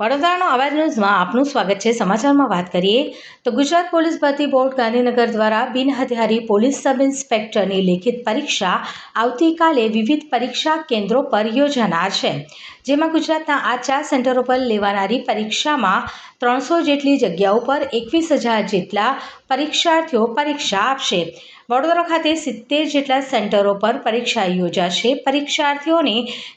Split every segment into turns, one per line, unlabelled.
વડોદરાનો અવાજ ન્યૂઝમાં આપનું સ્વાગત છે. સમાચારમાં વાત કરીએ તો ગુજરાત પોલીસ ભરતી બોર્ડ ગાંધીનગર દ્વારા બિનહથિયારી પોલીસ સબ ઇન્સ્પેક્ટરની લેખિત પરીક્ષા આવતીકાલે વિવિધ પરીક્ષા કેન્દ્રો પર યોજાનાર છે. જેમાં ગુજરાતના આ ચાર સેન્ટરો પર લેવાનારી પરીક્ષામાં ત્રણસો જેટલી જગ્યાઓ પર એકવીસ હજાર જેટલા પરીક્ષાર્થીઓ પરીક્ષા આપશે. વડોદરા ખાતે સિત્તેર જેટલા સેન્ટરો પર પરીક્ષા યોજાશે. પરીક્ષાર્થીઓને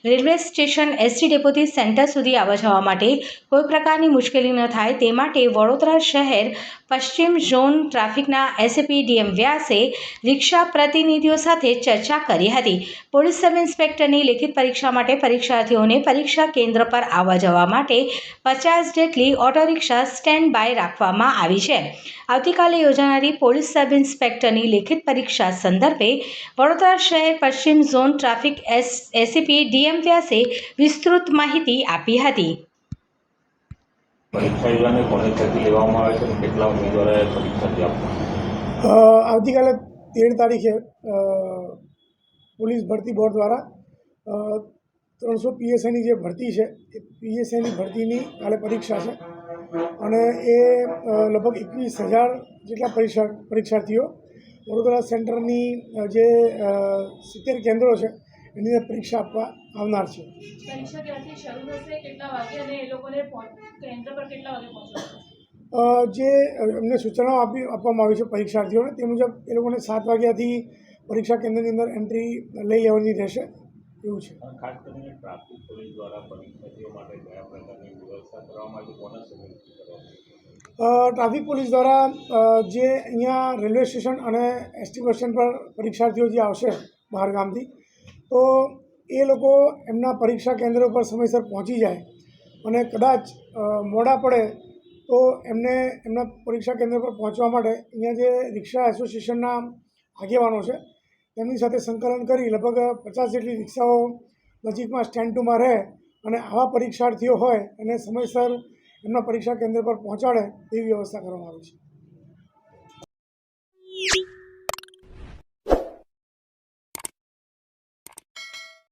રેલવે સ્ટેશન એસટી ડેપોથી સેન્ટર સુધી આવવા જવા માટે કોઈ પ્રકારની મુશ્કેલી ન થાય. તે માટે વડોદરા શહેર પશ્ચિમ ઝોન ટ્રાફિકના એસએપી ડીએમ વ્યાસે રિક્ષા પ્રતિનિધિઓ સાથે ચર્ચા કરી હતી. પોલીસ સબ ઇન્સ્પેક્ટરની લેખિત પરીક્ષા માટે પરીક્ષાર્થીઓને પરીક્ષા કેન્દ્ર પર આવવા જવા માટે પચાસ જેટલી ઓટો રિક્ષા સ્ટેન્ડ બાય રાખવામાં આવી છે. આવતીકાલે યોજાનારી પોલીસ સબ ઇન્સ્પેક્ટરની લેખિત પરીક્ષા સંદર્ભે વડોદરા શહેર પશ્ચિમ zone traffic S ACP DM વ્યાસે વિસ્તૃત માહિતી આપી હતી.
પરીક્ષા યોજાને કોને ત્યાંથી લેવામાં આવે છે અને કેટલા ઉમેદવારોએ પરીક્ષાથી આપવાની
આવતીકાલે તેર તારીખે પોલીસ ભરતી બોર્ડ દ્વારા ત્રણસો પીએસઆઈની જે ભરતી છે એ પીએસઆઈની ભરતીની કાલે પરીક્ષા છે. અને એ લગભગ એકવીસ હજાર જેટલા પરીક્ષા પરીક્ષાર્થીઓ વડોદરા સેન્ટરની જે સિત્તેર કેન્દ્રો છે એની પરીક્ષા આપવા આવનાર છે. જે એમને સૂચનાઓ આપી આપવામાં આવી છે પરીક્ષાર્થીઓને તે મુજબ એ લોકોને સાત વાગ્યાથી પરીક્ષા કેન્દ્રની અંદર એન્ટ્રી લઈ લેવાની રહેશે. એવું છે
ખાસ કરીને ટ્રાફિક પોલીસ દ્વારા પરીક્ષાર્થીઓ માટે કયા પ્રકારની વ્યવસ્થા કરવામાં આવી કોના?
અ, ટ્રાફિક પોલીસ દ્વારા જે અહીંયા રેલવે સ્ટેશન અને એસટી બસ સ્ટેન્ડ પર પરીક્ષાર્થીઓ જે આવશે બહાર ગામથી તો એ લોકો એમના પરીક્ષા કેન્દ્ર ઉપર સમયસર પહોંચી જાય અને કદાચ મોડા પડે તો એમને એમના પરીક્ષા કેન્દ્ર પર પહોંચવા માટે અહીંયા જે રિક્ષા એસોસિએશનના આગેવાનો છે તેમની સાથે સંકલન કરી લગભગ પચાસ જેટલી રિક્ષાઓ નજીકમાં સ્ટેન્ડ ટુમાં રહે અને આવા પરીક્ષાર્થીઓ હોય એને સમયસર એમના પરીક્ષા કેન્દ્ર પર પહોંચાડે તેવી વ્યવસ્થા કરવામાં આવી છે.